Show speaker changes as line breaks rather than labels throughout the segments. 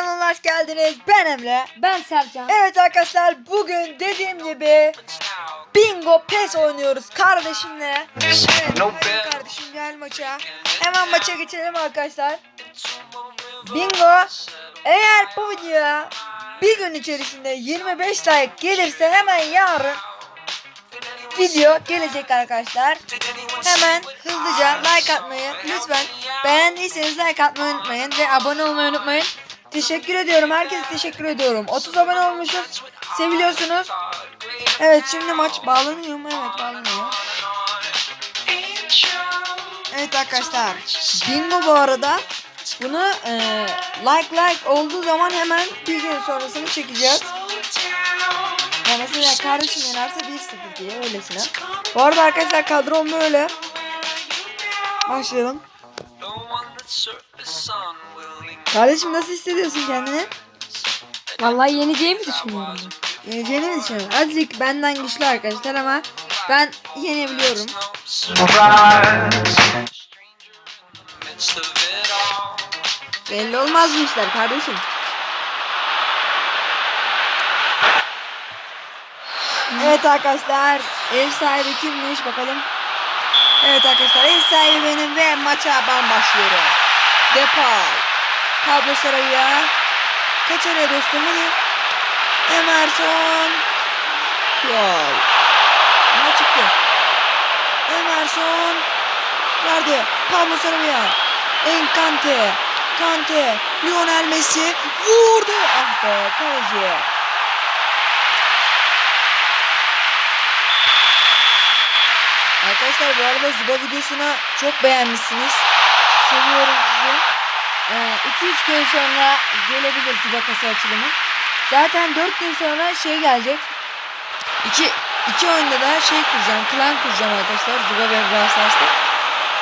kanalına hoş geldiniz. Ben Emre.
Ben Sercan.
Evet arkadaşlar bugün dediğim gibi Bingo PES oynuyoruz kardeşimle. Evet, evet kardeşim gel maça. Hemen maça geçelim arkadaşlar. Bingo eğer bu videoya bir gün içerisinde 25 like gelirse hemen yarın video gelecek arkadaşlar. Hemen hızlıca like atmayı lütfen beğendiyseniz like atmayı unutmayın ve abone olmayı unutmayın. Teşekkür ediyorum. Herkese teşekkür ediyorum. 30 abone olmuşuz. Seviliyorsunuz. Evet şimdi maç bağlanıyor mu? Evet bağlanıyor. Evet arkadaşlar. Bingo bu arada. Bunu e, like like olduğu zaman hemen bir gün sonrasını çekeceğiz. Ya mesela kardeşim yenerse 1-0 diye öylesine. Bu arada arkadaşlar kadrom böyle. Başlayalım. Kardeşim nasıl hissediyorsun kendini?
Vallahi yeneceğimi düşünüyorum.
Yeneceğini mi düşünüyorsun? Azıcık benden güçlü arkadaşlar ama ben yenebiliyorum. Belli olmaz bu işler kardeşim. Evet arkadaşlar ev sahibi kimmiş bakalım. Evet arkadaşlar ev sahibi benim ve maça ben başlıyorum. Depay. Pablo Saray'a. Kaç araya dostum hadi. Emerson. Yol. Ne çıktı? Emerson. Verdi. Pablo Saray'a. Enkante. Kante. Lionel Messi. Vurdu. Ah be kaleci. Arkadaşlar bu arada Zuba videosunu çok beğenmişsiniz. Seviyorum sizi. 2-3 gün sonra gelebilir Zuba kasa açılımı. Zaten 4 gün sonra şey gelecek. 2 iki oyunda da şey kuracağım. Klan kuracağım arkadaşlar. Zuba ve Brawl Stars'ta.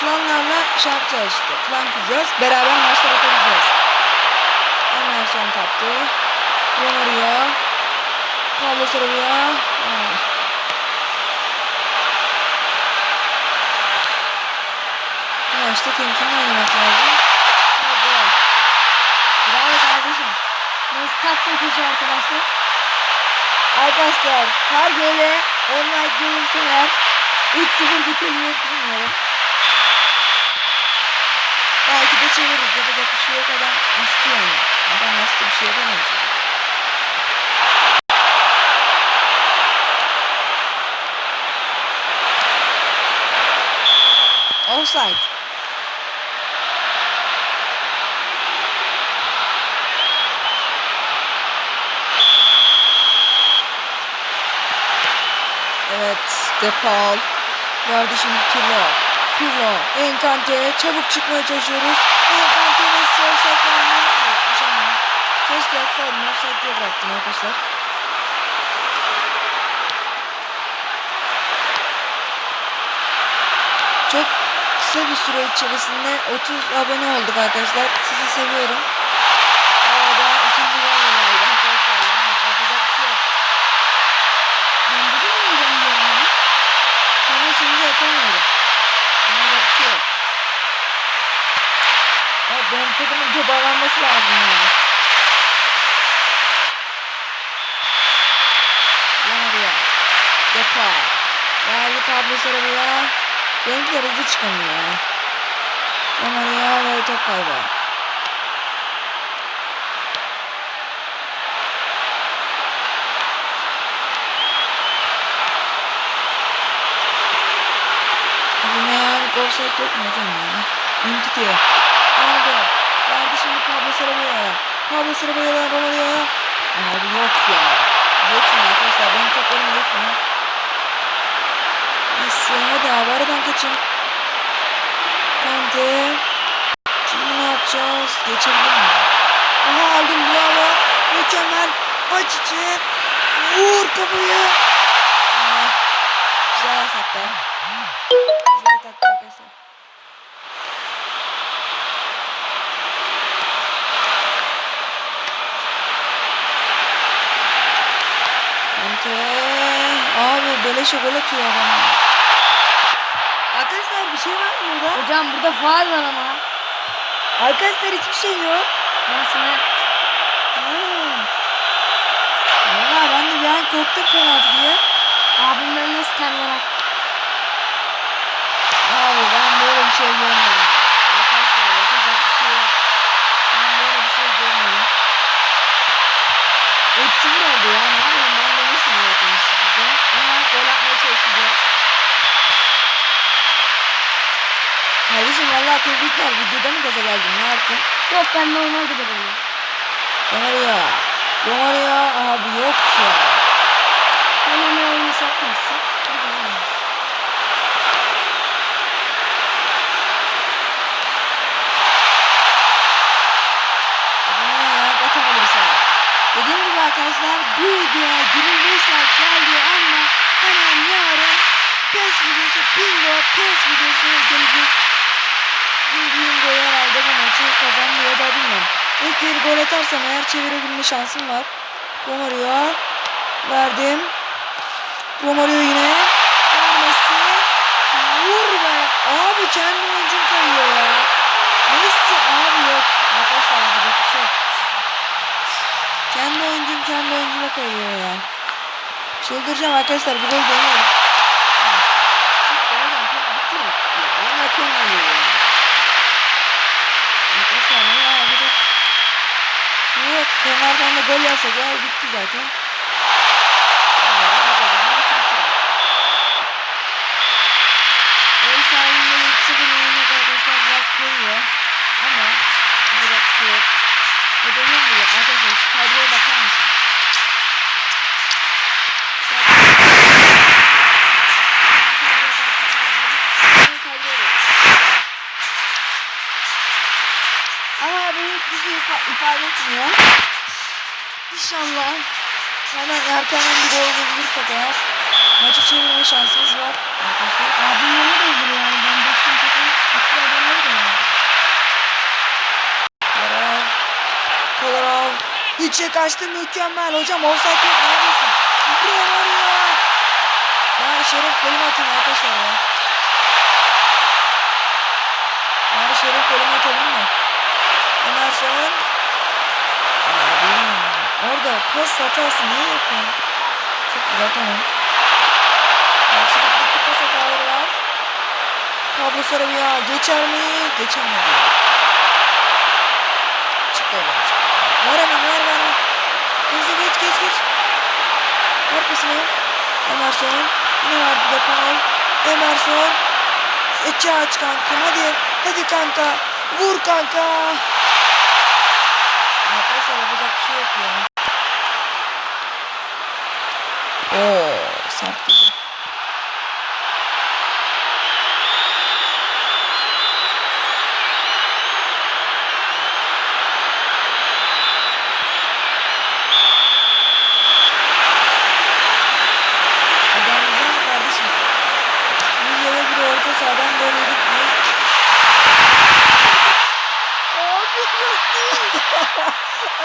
Klanlarla şey yapacağız. Klan kuracağız. Beraber maçlar atacağız. Emerson kaptı. Romario. Pablo Sarabia. Bu maçta temkinli oynamak lazım. Bravo kardeşim.
Neyse takla köşe arkadaşlar.
Arkadaşlar her gole online gelirseler 3-0 bitiriyor bilmiyorum. Belki de çeviririz yapacak bir şey yok adam astı yani. Adam astı bir şey yapamayız. Offside. Evet, Depal. Vardı şimdi Pirlo. Pirlo, Enkante. Çabuk çıkmaya çalışıyoruz. Enkante Messi olsak yani. Yokmuş ama. Keşke atsaydım. Offside bıraktım arkadaşlar. Çok kısa bir süre içerisinde 30 abone olduk arkadaşlar. Sizi seviyorum. Arada ikinci gol geldi arkadaşlar. Yani yapacak bir şey yok.
Ben dedim mi yeneceğim diye yani.
Ama şimdi yapamıyorum. Yapacak bir şey yok. Takımın toparlanması lazım yani. Var ya. Yapar. Verdi Pablo Sarabia. Benimkiler hızlı çıkamıyor ya. Romario ve top kaybı. Bilmeyen offside yok mu hocam ya? Ön tutuyor. Aldı. Şimdi Pablo Sarabia'ya Romario. Abi yok ya. Geçmiyor arkadaşlar. Benim toplarım geçmiyor. Messi hadi abi aradan kaçın. Kante. Şimdi ne yapacağız? Geçebilir mi? Aha aldım bravo. Mükemmel. Maç için. Vur kafayı. Ah, güzel hatta. Güzel taktik arkadaşlar. Antay. Abi beleşe gol atıyor adam. Arkadaşlar bir şey var mı burada?
Hocam burada faal var ama.
Arkadaşlar hiçbir şey yok.
Ben sana...
Valla ben de bir an korktum penaltı diye.
Abimden nasıl terler?
Abi ben böyle bir şey görmedim. Kardeşim valla tebrikler. Videoda mı gaza geldin? Ne yaptın?
Yok ben normalde de böyle.
Romario. Romario abi yok ya.
Ben onu oyunu satmazsın.
Dediğim gibi arkadaşlar bu videoya 25 like geldiği anda hemen yarın PES videosu, bingo PES videosu gelecek. Bu bingo herhalde bu maçı kazanmıyor da bilmem. İlk bir gol atarsam eğer çevirebilme şansım var. Romario verdim. Romario yine. Vermesi. Vur be. Abi kendi oyuncum kayıyor ya. Messi abi yok. Arkadaşlar yapacak bir şey yok. Kendi oyuncum kendi oyuncuma kayıyor ya. Çıldıracağım arkadaşlar bu gol deneyelim. Çıktı hocam bitti mi? Ya valla koymuyor ya. Arkadaşlar valla yapacak. Şu yok. Kenardan da gol yerse zaten. Ya, bitti, bitti. Ev sahibinde 7-0 yenilmek arkadaşlar biraz koyuyor. Ama yapacak bir şey yok. Dediğim gibi arkadaşlar şu kadroya bakar mısın? Ama bu hiçbir şey ifa- ifade etmiyor. İnşallah hemen erkenden bir gol bulursak eğer maçı çevirme şansımız var. Arkadaşlar.
Abim bana da öldürüyor yani. Ben başkan takım iki adamları da yani.
Kolarov. Kolarov. İçe kaçtı mükemmel. Hocam offside yok. Ne yapıyorsun? Buraya var ya. Bari Şeref golümü atın arkadaşlar ya. Bari Şeref golümü atalım mı? Emerson. Orada pas hatası niye yapıyorsun? Çok güzel tamam. Karşılıklı pas hataları var. Pablo Sarabia geçer mi? Geçemedi. Çıktı oradan çıktı. Ver hemen ver. ver. Hızlı geç geç geç. Arkasına. Emerson. Yine verdi de Paul. Emerson. İçi aç kankam hadi. Hadi kanka. Vur kanka. Arkadaşlar yapacak bir şey yok ya. Oo sert girdi. Adam güzel mi kardeşim? Bir yere bir orta sahadan gol yedik diye. Abi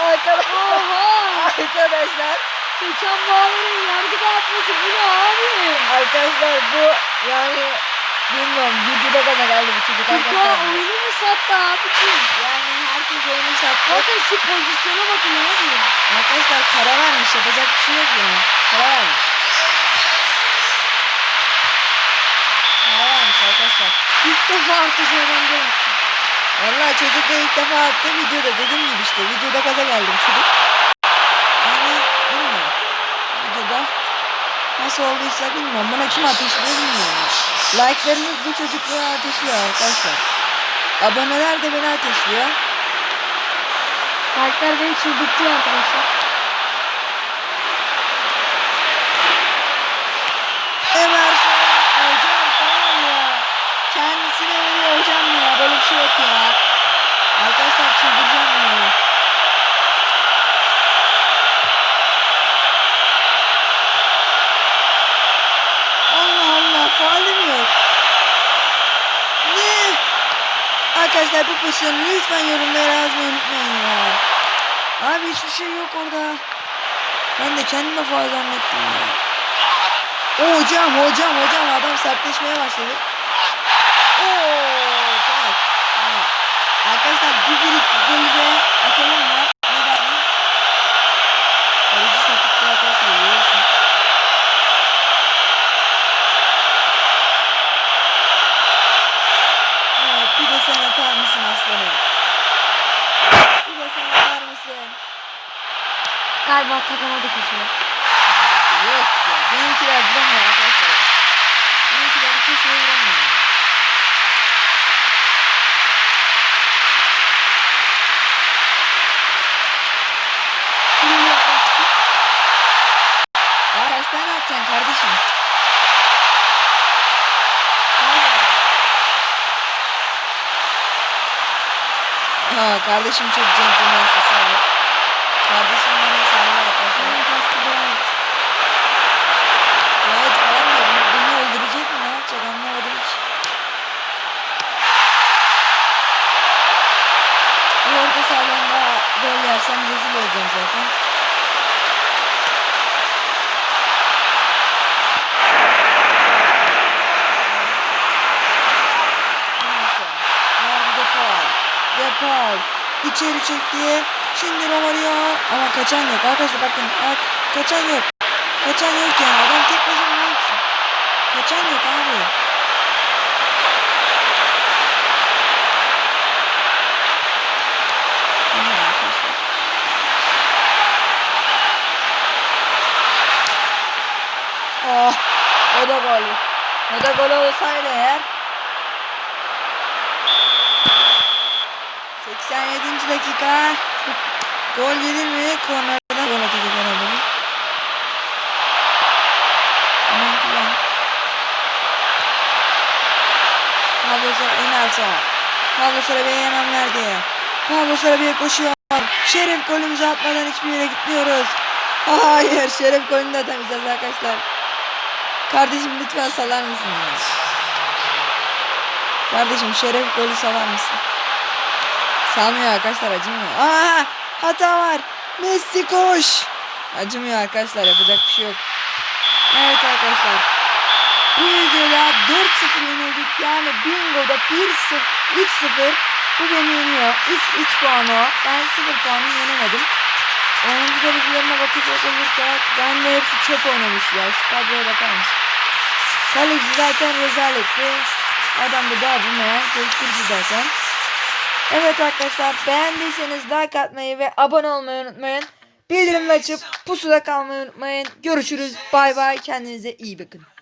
Arkadaşlar.
Oha!
Arkadaşlar.
Geçen bağların yargı dağıtması bu ne abi?
Arkadaşlar bu yani bilmiyorum videoda bana geldi bu çocuk arkadaşlar.
oyunu mu sattı abicim?
Yani herkes oyunu sattı.
Bakın şu pozisyona bakın abi.
Arkadaşlar para vermiş yapacak bir şey yok yani. Para vermiş. Para vermiş arkadaşlar.
İlk defa şeyden görmüştüm.
Vallahi çocuk da ilk defa attı videoda dediğim gibi işte videoda kaza geldim çocuk. Yani bilmiyorum. Videoda nasıl olduysa bilmiyorum. Buna kim ateşliyor bilmiyorum. Like'larınız bu çocukluğa ateşliyor arkadaşlar. Aboneler de beni ateşliyor.
Kalpler beni çıldırtıyor arkadaşlar.
Emerson hocam tamam ya. Kendisine veriyor hocam ya. Böyle bir şey yok ya. Arkadaşlar çıldıracağım ya. Allah faali mi yok? Ne? Arkadaşlar bu pozisyonu lütfen yorumlara yazmayı unutmayın ya. Abi hiçbir şey yok orada. Ben de kendime faal zannettim ya. O hocam hocam hocam adam sertleşmeye başladı. Oo. Tamam. Arkadaşlar bu bir golü atalım mı? Ne dersin? Kaleci sapıttı arkadaşlar görüyorsun. misin?
Galiba takamadı köşeye.
Yok ya. Benimkiler vuramıyor arkadaşlar. Benimkiler vuramıyor.
Yaklaştı.
Ya kaç tane atacaksın kardeşim? Ha kardeşim çok centilmensin sağ ol. Kardeşim bana İçeri çekti. Şimdi Romario. Ama kaçan yok. Arkadaşlar bakın. Bak, kaçan yok. Kaçan yok yani. Adam tek başına ne? Kaçan yok abi. Ah, o da gol. O da gol olsaydı eğer. 87. dakika. Gol gelir mi? Kornerden gol atacak herhalde. Pablo Sara alta. Pablo Sarabia hemen verdi. Pablo Sarabia koşuyor. Şeref golümüzü atmadan hiçbir yere gitmiyoruz. Hayır Şeref golünü de atamayacağız arkadaşlar. Kardeşim lütfen salar mısın? Kardeşim Şeref golü salar mısın? Salmıyor arkadaşlar acımıyor. Aa hata var. Messi koş. Acımıyor arkadaşlar yapacak bir şey yok. Evet arkadaşlar. Bu videoda 4-0 yenildik. Yani bingoda 1-0, 3-0. Bu beni yeniyor. 3, 3 puan o. Ben 0 puanım yenemedim. 10. derecelerine bakacak olursak ben de hepsi çöp oynamış ya. Şu kadroya bakar mısın? Kaleci zaten rezaletti. Adam da daha bulmayan kırıcı zaten. Evet arkadaşlar beğendiyseniz like atmayı ve abone olmayı unutmayın. Bildirim açıp pusuda kalmayı unutmayın. Görüşürüz. Bay bay. Kendinize iyi bakın.